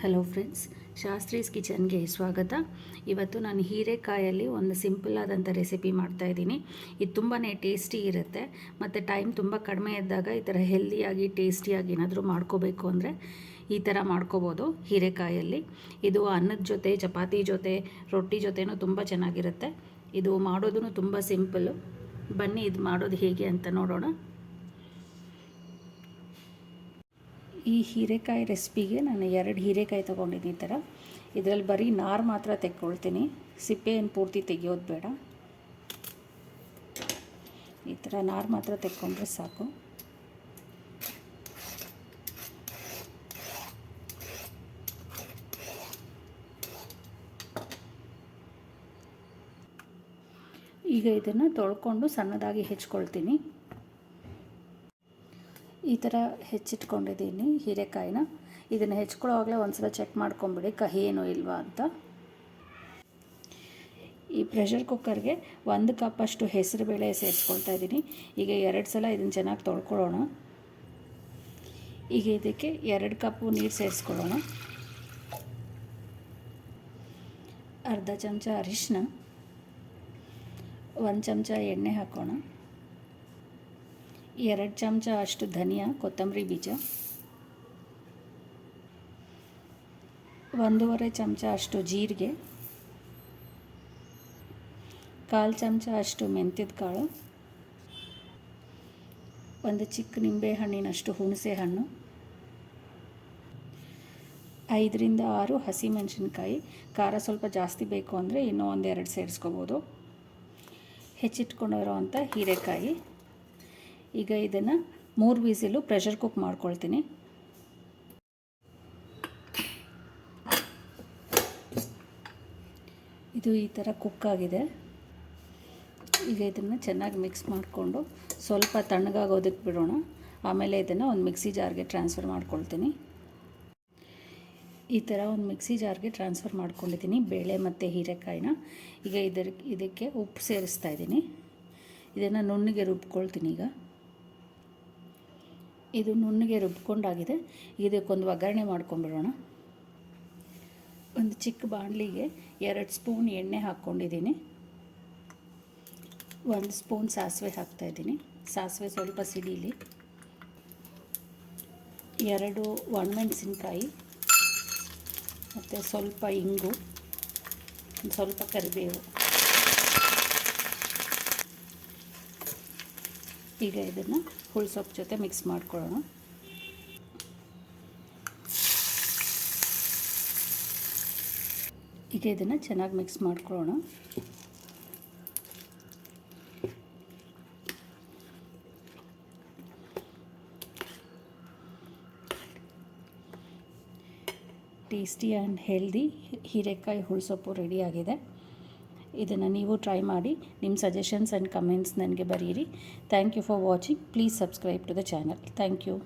Hello friends Shastri's ಕಿಚನ್ಗೆ ಸ್ವಾಗತ. ಇವತ್ತು ನಾನು ಹೀರೆಕಾಯಲ್ಲಿ ಒಂದು ಸಿಂಪಲ್ ಆದಂಥ ರೆಸಿಪಿ ಮಾಡ್ತಾಯಿದ್ದೀನಿ ಇದು ತುಂಬಾ ಟೇಸ್ಟಿ ಇರುತ್ತೆ. ಮತ್ತು ಟೈಮ್ ತುಂಬ ಕಡಿಮೆ ಇದ್ದಾಗ ಈ ಥರ ಹೆಲ್ದಿಯಾಗಿ ಟೇಸ್ಟಿಯಾಗಿ ಏನಾದರೂ ಮಾಡ್ಕೋಬೇಕು ಅಂದರೆ ಈ ಥರ ಮಾಡ್ಕೋಬೋದು ಹೀರೆಕಾಯಲ್ಲಿ. ಇದು ಅನ್ನದ ಜೊತೆ, ಚಪಾತಿ ಜೊತೆ, ರೊಟ್ಟಿ ಜೊತೆನೂ ತುಂಬ ಚೆನ್ನಾಗಿರುತ್ತೆ. ಇದು ಮಾಡೋದು ತುಂಬ ಸಿಂಪಲ್ಲು ಬನ್ನಿ ಇದು ಮಾಡೋದು ಹೇಗೆ ಅಂತ ನೋಡೋಣ. ಈ ಹೀರೆಕಾಯಿ ರೆಸಿಪಿಗೆ ನಾನು ಎರಡು ಹೀರೆಕಾಯಿ ತೊಗೊಂಡಿದ್ದೀನಿ ಈ ಥರ. ಇದರಲ್ಲಿ ಬರೀ ನಾರು ಮಾತ್ರ ತೆಕ್ಕೊಳ್ತೀನಿ. ಸಿಪ್ಪೆ ಏನು ಪೂರ್ತಿ ತೆಗೆಯೋದು ಬೇಡ. ಈ ಥರ ನಾರು ಮಾತ್ರ ತೆಕ್ಕೊಂಡ್ರೆ ಸಾಕು. ಈಗ ಇದನ್ನು ತೊಳ್ಕೊಂಡು ಸಣ್ಣದಾಗಿ ಹೆಚ್ಕೊಳ್ತೀನಿ. ಈ ಥರ ಹೆಚ್ಚಿಟ್ಕೊಂಡಿದ್ದೀನಿ ಹೀರೆಕಾಯಿನ. ಇದನ್ನು ಹೆಚ್ಕೊಳ್ಳೋವಾಗಲೇ ಒಂದು ಸಲ ಚೆಕ್ ಮಾಡ್ಕೊಂಬಿಡಿ, ಕಹಿ ಏನೂ ಇಲ್ವಾ ಅಂತ. ಈ ಪ್ರೆಷರ್ ಕುಕ್ಕರ್ಗೆ ಒಂದು ಕಪ್ಪಷ್ಟು ಹೆಸರುಬೇಳೆ ಸೇರಿಸ್ಕೊಳ್ತಾ ಇದ್ದೀನಿ. ಈಗ ಎರಡು ಸಲ ಇದನ್ನು ಚೆನ್ನಾಗಿ ತೊಳ್ಕೊಳ್ಳೋಣ. ಈಗ ಇದಕ್ಕೆ ಎರಡು ಕಪ್ಪು ನೀರು ಸೇರಿಸ್ಕೊಳ್ಳೋಣ. ಅರ್ಧ ಚಮಚ ಅರಿಶಿನ ಒಂದು ಚಮಚ ಎಣ್ಣೆ ಹಾಕೋಣ. ಎರಡು ಚಮಚ ಅಷ್ಟು ಧನಿಯಾ, ಕೊತ್ತಂಬರಿ ಬೀಜ. ಒಂದೂವರೆ ಚಮಚ ಅಷ್ಟು ಜೀರಿಗೆ. ಕಾಲು ಚಮಚ ಅಷ್ಟು ಮೆಂತ್ಯದ ಕಾಳು. ಒಂದು ಚಿಕ್ಕ ನಿಂಬೆ ಹಣ್ಣಿನಷ್ಟು ಹುಣಸೆ ಹಣ್ಣು. ಐದರಿಂದ ಆರು ಹಸಿಮೆಣಸಿನ್ಕಾಯಿ ಖಾರ ಸ್ವಲ್ಪ ಜಾಸ್ತಿ ಬೇಕು ಅಂದರೆ ಇನ್ನೂ ಒಂದೆರಡು ಸೇರಿಸ್ಕೋಬೋದು. ಹೆಚ್ಚಿಟ್ಕೊಂಡಿರೋ ಅಂಥ ಹೀರೆಕಾಯಿ. ಈಗ ಇದನ್ನು ಮೂರು ವೀಸಿಲು ಪ್ರೆಷರ್ ಕುಕ್ ಮಾಡ್ಕೊಳ್ತೀನಿ. ಇದು ಈ ಥರ ಕುಕ್ ಆಗಿದೆ. ಈಗ ಇದನ್ನು ಚೆನ್ನಾಗಿ ಮಿಕ್ಸ್ ಮಾಡಿಕೊಂಡು ಸ್ವಲ್ಪ ತಣ್ಣಗಾಗೋದಕ್ಕೆ ಬಿಡೋಣ. ಆಮೇಲೆ ಇದನ್ನು ಒಂದು ಮಿಕ್ಸಿ ಜಾರ್ಗೆ ಟ್ರಾನ್ಸ್ಫರ್ ಮಾಡ್ಕೊಳ್ತೀನಿ. ಈ ಥರ ಒಂದು ಮಿಕ್ಸಿ ಜಾರ್ಗೆ ಟ್ರಾನ್ಸ್ಫರ್ ಮಾಡ್ಕೊಂಡಿದ್ದೀನಿ ಬೇಳೆ ಮತ್ತು ಹೀರೆಕಾಯಿನ. ಈಗ ಇದಕ್ಕೆ ಉಪ್ಪು ಸೇರಿಸ್ತಾ ಇದ್ದೀನಿ. ಇದನ್ನು ನುಣ್ಣಗೆ ರುಬ್ಕೊಳ್ತೀನಿ ಈಗ. ಇದು ನುಣ್ಣಗೆ ರುಬ್ಕೊಂಡಾಗಿದೆ. ಇದಕ್ಕೊಂದು ಒಗ್ಗರಣೆ ಮಾಡ್ಕೊಂಬಿಡೋಣ ಒಂದು ಚಿಕ್ಕ ಬಾಣಲಿಗೆ ಎರಡು ಸ್ಪೂನ್ ಎಣ್ಣೆ ಹಾಕ್ಕೊಂಡಿದ್ದೀನಿ. ಒಂದು ಸ್ಪೂನ್ ಸಾಸಿವೆ ಹಾಕ್ತಾಯಿದ್ದೀನಿ ಸಾಸಿವೆ ಸ್ವಲ್ಪ ಸಿಡೀಲಿ. ಎರಡು ಒಣಮೆಣಸಿನ್ಕಾಯಿ, ಮತ್ತು ಸ್ವಲ್ಪ ಇಂಗು ಸ್ವಲ್ಪ ಕರಿಬೇವು. ಈಗ ಇದನ್ನು ಹುಳ್ಸೊಪ್ಪು ಜೊತೆ ಮಿಕ್ಸ್ ಮಾಡ್ಕೊಳ್ಳೋಣ. ಈಗ ಇದನ್ನು ಚೆನ್ನಾಗಿ ಮಿಕ್ಸ್ ಮಾಡ್ಕೊಳ್ಳೋಣ. ಟೇಸ್ಟಿ ಆ್ಯಂಡ್ ಹೆಲ್ದಿ ಹೀರೆಕಾಯಿ ಹುಳಿಸೊಪ್ಪು ರೆಡಿಯಾಗಿದೆ ಇದನ್ನು ನೀವು ಟ್ರೈ ಮಾಡಿ ನಿಮ್ಮ ಸಜೆಷನ್ಸ್ ಆ್ಯಂಡ್ ಕಮೆಂಟ್ಸ್ ನನಗೆ ಬರೀರಿ. Thank you for watching please subscribe to the channel thank you